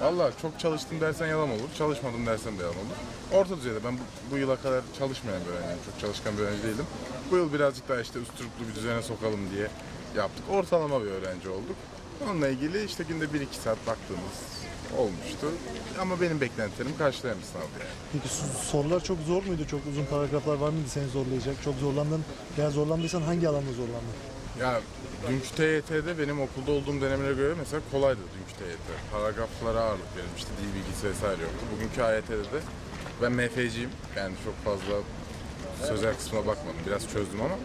Valla çok çalıştım dersen yalan olur, çalışmadım dersen de yalan olur. Orta düzeyde ben bu, bu yıla kadar çalışmayan bir öğrenciyim, çok çalışkan bir öğrenci değildim. Bu yıl birazcık daha işte üstürüplü bir düzene sokalım diye yaptık. Ortalama bir öğrenci olduk. Onunla ilgili işte günde 1-2 saat baktığımız olmuştu. Ama benim beklentilerimi karşılayan bir sınavdı yani. Peki sorular çok zor muydu? Çok uzun paragraflar var mıydı seni zorlayacak? Çok zorlandın. Veya zorlandıysan hangi alanda zorlandın? Ya dünkü TYT'de benim okulda olduğum dönemlere göre mesela kolaydı dünkü TYT. Paragraflara ağırlık verilmişti, dil bilgisi vesaire yoktu. Bugünkü AYT'de de ben MF'ciyim. Yani çok fazla sözel kısmına bakmadım. Biraz çözdüm ama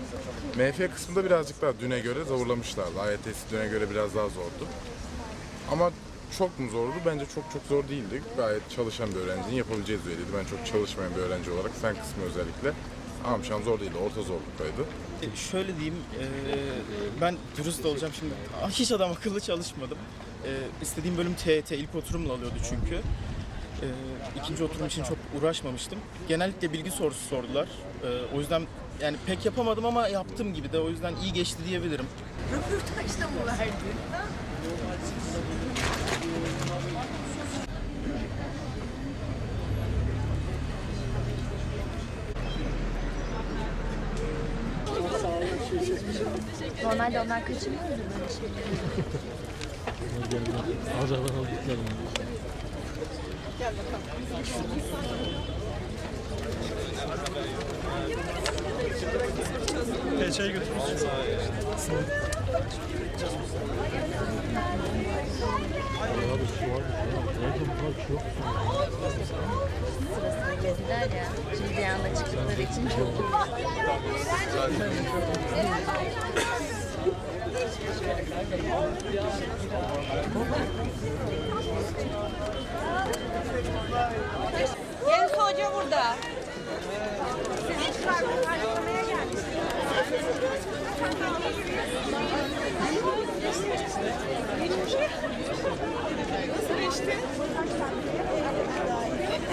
MF kısmında birazcık daha düne göre zorlamışlardı. AYT'si düne göre biraz daha zordu. Ama çok mu zordu? Bence çok çok zor değildi. Gayet çalışan bir öğrencinin yapabileceği düzeydeydi. Ben çok çalışmayan bir öğrenci olarak fen kısmı özellikle almışam zor değildi. Orta zorluktaydı. E, Şöyle diyeyim, e, ben dürüst olacağım şimdi. Hiç adam akıllı çalışmadım. E, istediğim bölüm TET, ilk oturumla alıyordu çünkü. E, ikinci oturum için çok uğraşmamıştım. Genellikle bilgi sorusu sordular. E, o yüzden yani pek yapamadım ama yaptım gibi de o yüzden iyi geçti diyebilirim. Röportajda mı verdin? Normalde onlar kaçırmıyor mu böyle şeyleri? Peçeyi götürmüşsün. Sırasını dediler ya. Şimdi bir anda çıktıkları için çok Yavuz Hoca burada. Siz hiç